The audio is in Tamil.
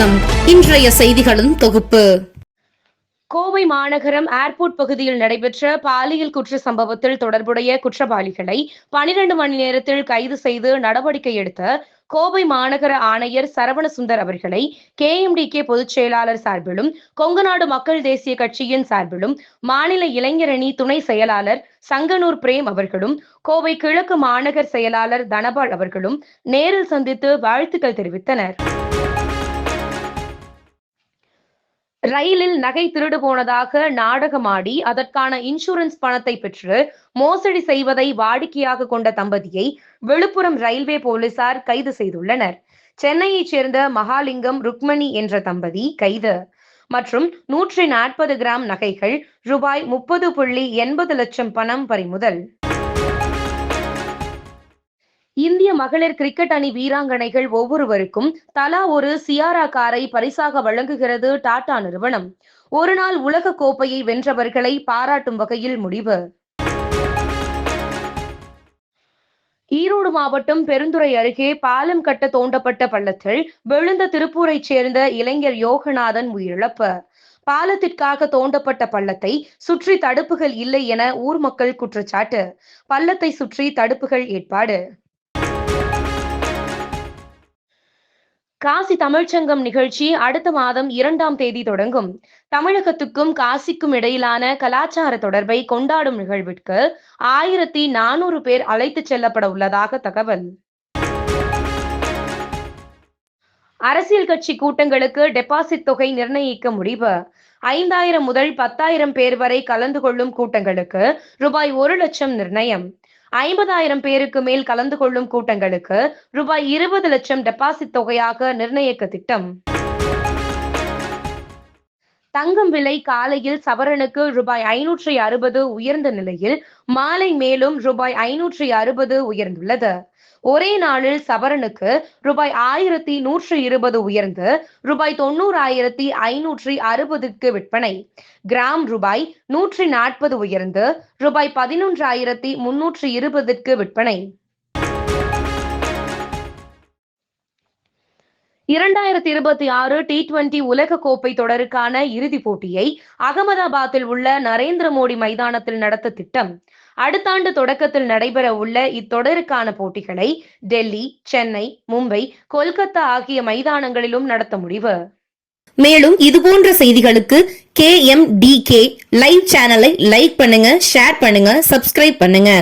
வணக்கம். இன்றைய செய்திகளின் தொகுப்பு. கோவை மாநகரம் ஏர்போர்ட் பகுதியில் நடைபெற்ற பாலியல் குற்ற சம்பவத்தில் தொடர்புடைய குற்றவாளிகளை பனிரெண்டு மணி நேரத்தில் கைது செய்து நடவடிக்கை எடுத்த கோவை மாநகர ஆணையர் சரவணசுந்தர் அவர்களை கேஎம்டிகே பொதுச் செயலாளர் சார்பிலும் கொங்குநாடு மக்கள் தேசிய கட்சியின் சார்பிலும் மாநில இளைஞரணி துணை செயலாளர் சங்கனூர் பிரேம் அவர்களும் கோவை கிழக்கு மாநகர் செயலாளர் தனபால் அவர்களும் நேரில் சந்தித்து வாழ்த்துக்கள் தெரிவித்தனர். ரயிலில் நகை திருடு போனதாக நாடகமாடி அதற்கான இன்சூரன்ஸ் பணத்தை பெற்று மோசடி செய்வதை வாடிக்கையாக கொண்ட தம்பதியை விழுப்புரம் ரயில்வே போலீசார் கைது செய்துள்ளனர். சென்னையைச் சேர்ந்த மகாலிங்கம் ருக்மணி என்ற தம்பதி கைது. மற்றும் நூற்றி நாற்பது கிராம் நகைகள் ரூபாய் முப்பது புள்ளி எண்பது லட்சம் பணம் பறிமுதல். மகளிர் கிரிக்கெட் அணி வீராங்கனைகள் ஒவ்வொருவருக்கும் தலா ஒரு சியாரா காரை பரிசாக வழங்குகிறது டாடா நிறுவனம். ஒருநாள் உலக கோப்பையை வென்றவர்களை பாராட்டும் வகையில் முடிவு. ஈரோடு மாவட்டம் பெருந்துறை அருகே பாலம் கட்ட தோண்டப்பட்ட பள்ளத்தில் விழுந்த திருப்பூரைச் சேர்ந்த இளைஞர் யோகநாதன் உயிரிழப்பு. பாலத்திற்காக தோண்டப்பட்ட பள்ளத்தை சுற்றி தடுப்புகள் இல்லை என ஊர் மக்கள் குற்றச்சாட்டு. பள்ளத்தை சுற்றி தடுப்புகள் ஏற்பாடு. காசி தமிழ்ச்சங்கம் நிகழ்ச்சி அடுத்த மாதம் இரண்டாம் தேதி தொடங்கும். தமிழகத்துக்கும் காசிக்கும் இடையிலான கலாச்சார தொடர்பை கொண்டாடும் நிகழ்விற்கு ஆயிரத்தி நானூறு பேர் அழைத்துச் செல்லப்பட உள்ளதாக தகவல். அரசியல் கட்சி கூட்டங்களுக்கு டெபாசிட் தொகை நிர்ணயிக்க முடிவு. ஐந்தாயிரம் முதல் பத்தாயிரம் பேர் வரை கலந்து கொள்ளும் கூட்டங்களுக்கு ரூபாய் ஒரு லட்சம் நிர்ணயம். ஐம்பதாயிரம் பேருக்கு மேல் கலந்து கொள்ளும் கூட்டங்களுக்கு ரூபாய் இருபது லட்சம் டெபாசிட் தொகையாக நிர்ணயிக்க திட்டம். தங்கம் விலை காலையில் சவரனுக்கு ரூபாய் ஐநூற்றி அறுபது உயர்ந்த நிலையில் மாலை மேலும் ரூபாய் ஐநூற்றி அறுபது உயர்ந்துள்ளது. ஒரே நாளில் சவரனுக்கு ரூபாய் ஆயிரத்தி நூற்றி இருபது உயர்ந்து ரூபாய் தொண்ணூறாயிரத்தி ஐநூற்றி அறுபதுக்கு விற்பனை. கிராம் ரூபாய் நூற்றி நாற்பது உயர்ந்து ரூபாய் பதினொன்றாயிரத்தி முன்னூற்றி இருபதுக்கு விற்பனை. இரண்டாயிரத்தி இருபத்தி ஆறு டி டுவெண்டி உலக கோப்பை தொடருக்கான இறுதிப் போட்டியை அகமதாபாத்தில் உள்ள நரேந்திர மோடி மைதானத்தில் நடத்த திட்டம். அடுத்த ஆண்டு தொடக்கத்தில் நடைபெற உள்ள இத்தொடருக்கான போட்டிகளை டெல்லி சென்னை மும்பை கொல்கத்தா ஆகிய மைதானங்களிலும் நடத்த முடிவு. மேலும் இதுபோன்ற செய்திகளுக்கு K M D K live சேனலை லைக் பண்ணுங்க ஷேர் பண்ணுங்க சப்ஸ்கிரைப் பண்ணுங்க.